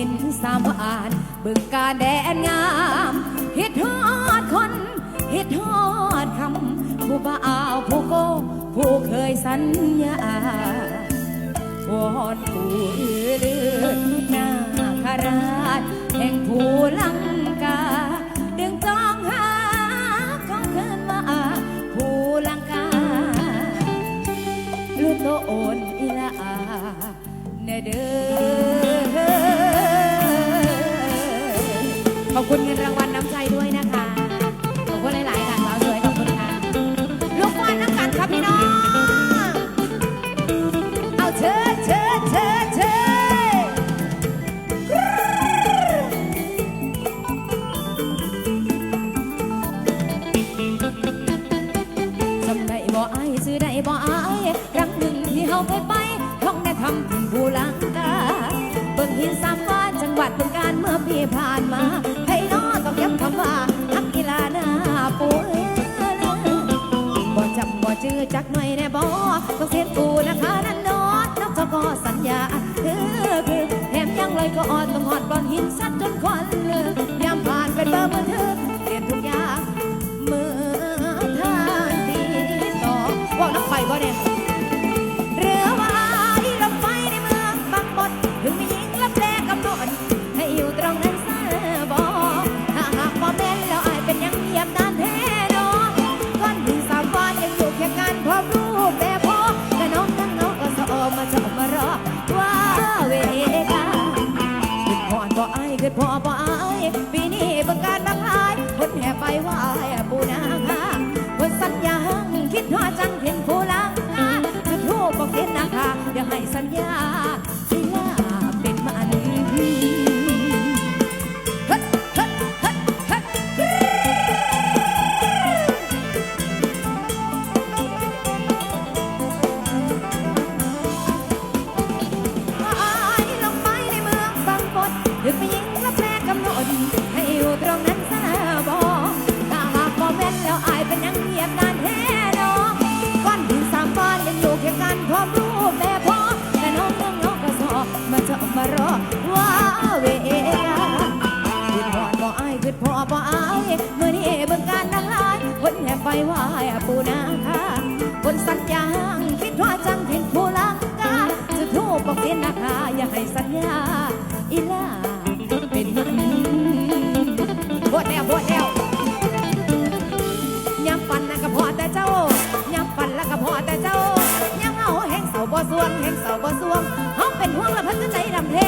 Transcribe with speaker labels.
Speaker 1: ินสามหวานบึงกาแดนงามฮิตฮอดคนฮิตฮอดคำผู้บ่าวผู้โกผู้เคยสัญญาวอนผู้เลือนนาคาราชแห่งผู้ลังกาดึงจองหาของเคินมาผู้ลังกาลูกโตโอนอีลาเนเด้อ อบคุณเงินรางวัลน้ำใจด้วยนะคะ ขอบคุณหลายๆค่ะสาวสวยขอบคุณค่ะ ลูกบอลน้ำกันครับพี่น้อง เอาเชิญเชิญเชิญเชิญจำได้บ่อายซื้อได้บ่อายครั้งหนึ่งที่เฮาเคยไปท่องได้ทำถึงภูลังกาเบิ่งหินสามวาน ดบึงการเมื่อปีผ่านมาให้น้อต้องย้ำคำว่าทักกีฬาหน้าปูเอ้ยบ่จำบ่จื้อจักหน่อยแน่บ่ต้องเสียกูนะคะนั่นนอนนกจก็สัญญาคือคือแถมยังเลยก็อ่อนต้องหอดบอนหินสัดจนควันเลยยามผ่านเป็นเบอร์มือถือเปลี่ยนทุกอย่างมือ บ่อายขึ้นพอบ่อายปีนี้บังการบังหลายคนแห่ไปไหว้ปูนาคาคนสัญญาหังคิดว่าจังเห็นผู้ลังกาจะทูบบอกเห็นนาคาอย่าให้สัญญาสิลาเป็นมันเฮ้ยเฮ้ยเฮ้ยเฮ้ยว่าอไป ขึ้นพอบ่อายเมื่อนี้เบิ่งการนังหลายคนแห่ไปไหว้ปูนาคาคนสัญญาคิดว่าจังเห็นผู้ลังกาจะทูบบอกเสียนาคาอย่าให้สัญญาอีลาเป็นมันบวดแล้วบวดแล้วย้ำฟันนะก็พอแต่เจ้าย้ำฟันแล้วก็พอแต่เจ้าย้ำเอาแห่งเสาบ่สวงแห่งเสาบ่สวงเฮาเป็นห่วงละพันใจดำแท้ด